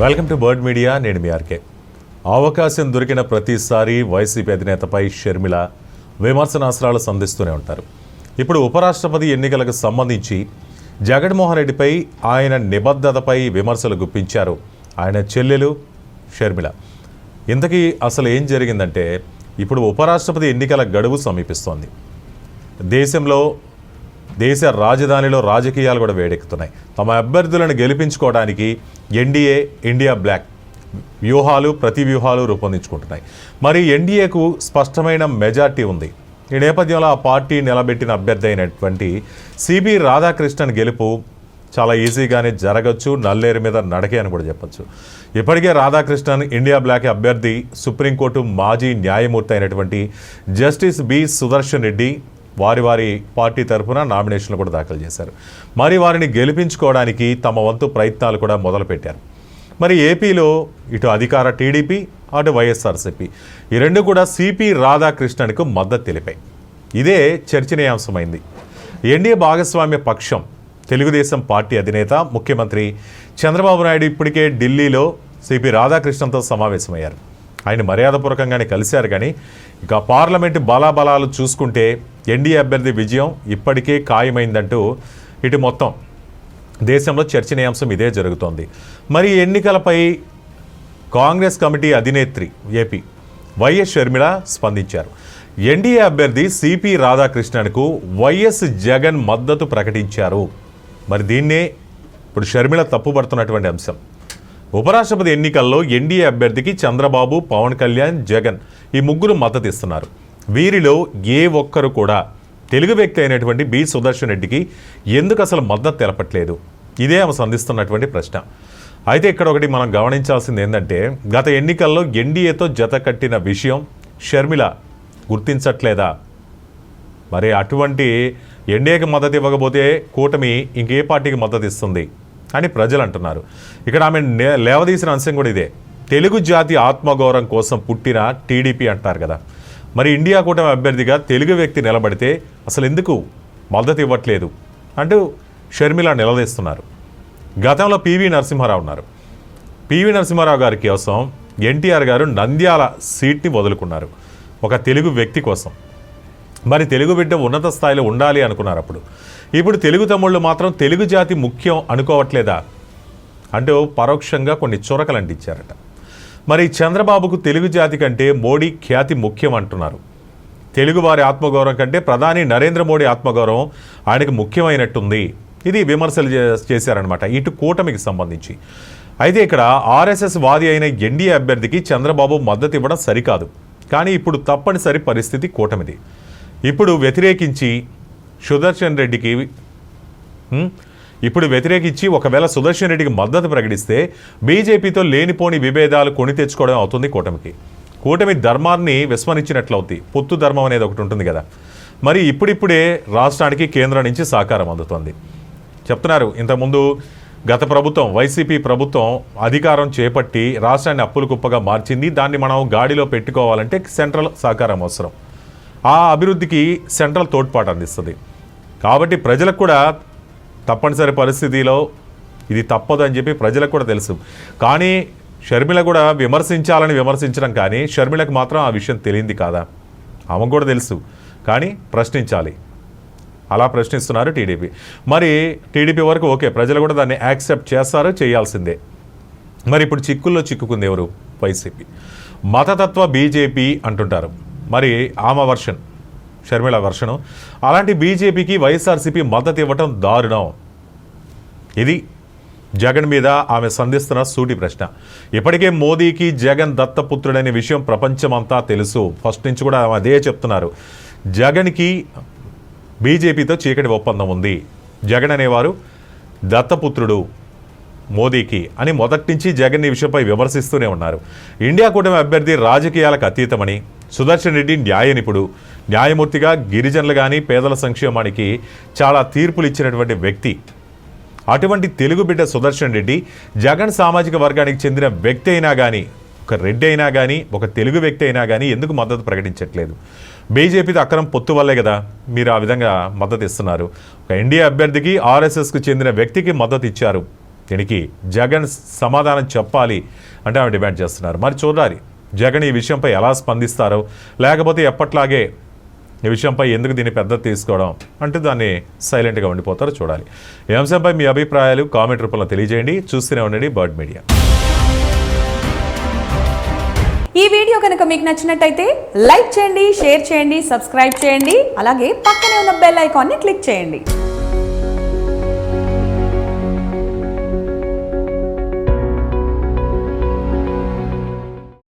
Welcome to bird media నేను మీ RK. అవకాశం దొరికిన ప్రతిసారి వైసీపీ అధినేతపై షర్మిల విమర్శనాస్త్రాలు సంధిస్తూనే ఉంటారు. ఇప్పుడు ఉపరాష్ట్రపతి ఎన్నికలకు సంబంధించి జగన్మోహన్ రెడ్డిపై ఆయన నిబద్ధతపై విమర్శలు గుప్పించారు ఆయన చెల్లెలు షర్మిల. ఇంతకీ అసలు ఏం జరిగిందంటే ఇప్పుడు ఉపరాష్ట్రపతి ఎన్నికల గడువు సమీపిస్తోంది. దేశంలో దేశ రాజధానిలో రాజకీయాలు కూడా వేడెక్కుతున్నాయి. తమ అభ్యర్థులను గెలిపించుకోవడానికి ఎన్డీఏ ఇండియా బ్లాక్ వ్యూహాలు ప్రతి వ్యూహాలు రూపొందించుకుంటున్నాయి. మరి ఎన్డీఏకు స్పష్టమైన మెజార్టీ ఉంది. ఈ నేపథ్యంలో ఆ పార్టీ నిలబెట్టిన అభ్యర్థి అయినటువంటి సిబి రాధాకృష్ణన్ గెలుపు చాలా ఈజీగానే జరగచ్చు నల్లేరు మీద నడకే అని కూడా చెప్పచ్చు. ఇప్పటికే రాధాకృష్ణన్ ఇండియా బ్లాక్ అభ్యర్థి సుప్రీంకోర్టు మాజీ న్యాయమూర్తి అయినటువంటి జస్టిస్ బి సుదర్శన్ రెడ్డి వారి వారి పార్టీ తరఫున నామినేషన్లు కూడా దాఖలు చేశారు. మరి వారిని గెలిపించుకోవడానికి తమ వంతు ప్రయత్నాలు కూడా మొదలుపెట్టారు. మరి ఏపీలో ఇటు అధికార టీడీపీ అటు వైఎస్ఆర్సీపీ. ఈ రెండు కూడా సిపి రాధాకృష్ణన్కు మద్దతు తెలిపాయి. ఇదే చర్చనీయాంశమైంది. ఎన్డీఏ భాగస్వామ్య పక్షం తెలుగుదేశం పార్టీ అధినేత ముఖ్యమంత్రి చంద్రబాబు నాయుడు ఇప్పటికే ఢిల్లీలో సిపి రాధాకృష్ణన్తో సమావేశమయ్యారు. ఆయన మర్యాదపూర్వకంగానే కలిశారు కానీ ఇక పార్లమెంటు బలాబలాలు చూసుకుంటే ఎన్డీఏ అభ్యర్థి విజయం ఇప్పటికే ఖాయమైందంటూ ఇటు మొత్తం దేశంలో చర్చనీయాంశం ఇదే జరుగుతోంది. మరి ఎన్నికలపై కాంగ్రెస్ కమిటీ అధినేత్రి ఏపీ వైఎస్ షర్మిల స్పందించారు. ఎన్డీఏ అభ్యర్థి సిపి రాధాకృష్ణన్కు వైఎస్ జగన్ మద్దతు ప్రకటించారు. మరి దీన్నే ఇప్పుడు షర్మిల తప్పుపడుతున్నటువంటి అంశం. ఉపరాష్ట్రపతి ఎన్నికల్లో ఎన్డీఏ అభ్యర్థికి చంద్రబాబు పవన్ కళ్యాణ్ జగన్ ఈ ముగ్గురు మద్దతు ఇస్తున్నారు వీరిలో ఏ ఒక్కరు కూడా తెలుగు వ్యక్తి అయినటువంటి బి సుదర్శన్ రెడ్డికి ఎందుకు అసలు మద్దతు తెలపట్లేదు? ఇదే ఆమె సంధిస్తున్నటువంటి ప్రశ్న. అయితే ఇక్కడ ఒకటి మనం గమనించాల్సింది ఏంటంటే గత ఎన్నికల్లో ఎన్డీఏతో జత కట్టిన విషయం షర్మిల గుర్తించట్లేదా? మరి అటువంటి ఎన్డీఏకి మద్దతు ఇవ్వకపోతే కూటమి ఇంకే పార్టీకి మద్దతు ఇస్తుంది. అని ప్రజలు అంటున్నారు ఇక్కడ ఆమె లేవదీసిన అంశం కూడా ఇదే. తెలుగు జాతి ఆత్మగౌరవం కోసం పుట్టిన టీడీపీ అంటారు కదా. మరి ఇండియా కూటమి అభ్యర్థిగా తెలుగు వ్యక్తి నిలబడితే అసలు ఎందుకు మద్దతు ఇవ్వట్లేదు? అంటూ షర్మిల నిలదీస్తున్నారు. గతంలో పివి నరసింహారావు ఉన్నారు. పివి నరసింహారావు గారి కోసం ఎన్టీఆర్ గారు నంద్యాల సీట్ని వదులుకున్నారు. ఒక తెలుగు వ్యక్తి కోసం. మరి తెలుగు బిడ్డ ఉన్నత స్థాయిలో ఉండాలి అనుకున్నారు అప్పుడు. ఇప్పుడు తెలుగు తమ్ముళ్ళు మాత్రం తెలుగు జాతి ముఖ్యం అనుకోవట్లేదా? అంటూ పరోక్షంగా కొన్ని చురకలు అంటించారట మరి చంద్రబాబుకు తెలుగు జాతి కంటే మోడీ ఖ్యాతి ముఖ్యం అంటున్నారు. తెలుగువారి ఆత్మగౌరవం కంటే ప్రధాని నరేంద్ర మోడీ ఆత్మగౌరవం ఆయనకు ముఖ్యమైనట్టుంది. ఇది విమర్శలు చే- చేశారనమాట ఇటు కూటమికి సంబంధించి. అయితే ఇక్కడ ఆర్ఎస్ఎస్ వాది అయిన ఎన్డీఏ అభ్యర్థికి చంద్రబాబు మద్దతు ఇవ్వడం సరికాదు. కానీ ఇప్పుడు తప్పనిసరి పరిస్థితి కూటమిది. ఇప్పుడు వ్యతిరేకించి సుదర్శన్ రెడ్డికి ఇప్పుడు వ్యతిరేకించి ఒకవేళ సుదర్శన్ రెడ్డికి మద్దతు ప్రకటిస్తే బీజేపీతో లేనిపోని విభేదాలు కొని తెచ్చుకోవడం అవుతుంది కూటమికి. కూటమి ధర్మాన్ని విస్మరించినట్లవుతుంది పొత్తు ధర్మం అనేది ఒకటి ఉంటుంది కదా. మరి ఇప్పుడిప్పుడే రాష్ట్రానికి కేంద్రం నుంచి సహకారం అందుతోంది. చెప్తున్నారు ఇంతకుముందు గత ప్రభుత్వం వైసీపీ ప్రభుత్వం అధికారం చేపట్టి రాష్ట్రాన్ని అప్పులు కుప్పగా మార్చింది. దాన్ని మనం గాడిలో పెట్టుకోవాలంటే సెంట్రల్ సహకారం అవసరం. ఆ అభివృద్ధికి సెంట్రల్ తోడ్పాటు అందిస్తుంది. కాబట్టి ప్రజలకు కూడా తప్పనిసరి పరిస్థితిలో ఇది తప్పదు అని చెప్పి ప్రజలకు కూడా తెలుసు. కానీ షర్మిల కూడా విమర్శించాలని విమర్శించడం కానీ షర్మిలకు మాత్రం ఆ విషయం తెలియంది కాదా? ఆమెకు కూడా తెలుసు. కానీ ప్రశ్నించాలి. అలా ప్రశ్నిస్తున్నారు టీడీపీ. మరి టీడీపీ వరకు ఓకే ప్రజలు కూడా దాన్ని యాక్సెప్ట్ చేస్తారు చేయాల్సిందే. మరి ఇప్పుడు చిక్కుల్లో చిక్కుకుంది ఎవరు? వైసీపీ. మతతత్వ బీజేపీ అంటుంటారు. మరి ఆమె వర్షన్ షర్మిళ వర్షను. అలాంటి బీజేపీకి వైఎస్ఆర్సీపీ మద్దతు ఇవ్వటం దారుణం. ఇది జగన్ మీద ఆమె సంధిస్తున్న సూటి ప్రశ్న. ఇప్పటికే మోదీకి జగన్ దత్తపుత్రుడనే విషయం ప్రపంచమంతా తెలుసు. ఫస్ట్ నుంచి కూడా ఆమె అదే చెప్తున్నారు. జగన్కి బీజేపీతో చీకటి ఒప్పందం ఉంది. జగన్ అనేవారు దత్తపుత్రుడు. మోదీకి అని మొదటి నుంచి జగన్ ఈ విషయంపై విమర్శిస్తూనే ఉన్నారు. ఇండియా కూటమి అభ్యర్థి రాజకీయాలకు అతీతమని సుదర్శన్ రెడ్డి న్యాయ నిపుడు న్యాయమూర్తిగా గిరిజనులు కానీ పేదల సంక్షేమానికి చాలా తీర్పులు ఇచ్చినటువంటి వ్యక్తి. అటువంటి తెలుగు బిడ్డ సుదర్శన్ రెడ్డి జగన్ సామాజిక వర్గానికి చెందిన వ్యక్తి అయినా కానీ ఒక రెడ్డి అయినా కానీ ఒక తెలుగు వ్యక్తి అయినా కానీ ఎందుకు మద్దతు ప్రకటించట్లేదు? బీజేపీతో అక్రమం పొత్తు వల్లే కదా మీరు ఆ విధంగా మద్దతు ఇస్తున్నారు. ఒక ఎన్డీఏ అభ్యర్థికి ఆర్ఎస్ఎస్కు చెందిన వ్యక్తికి మద్దతు ఇచ్చారు. దీనికి జగన్ సమాధానం చెప్పాలి అంటే ఆమె డిమాండ్ చేస్తున్నారు. మరి చూడాలి జగన్ ఈ విషయంపై ఎలా స్పందిస్తారో? లేకపోతే ఎప్పట్లాగే ఈ విషయంపై ఎందుకు దీన్ని పెద్ద తీసుకోవడం అంటే దాన్ని సైలెంట్గా ఉండిపోతారో చూడాలి. ఈ అంశంపై మీ అభిప్రాయాలు కామెంట్ రూపంలో తెలియజేయండి. చూస్తూనే ఉండండి బర్డ్ మీడియా. ఈ వీడియో కనుక మీకు నచ్చినట్టయితే లైక్ చేయండి షేర్ చేయండి సబ్స్క్రైబ్ చేయండి అలాగే పక్కనే ఉన్న బెల్ ఐకాన్ని క్లిక్ చేయండి.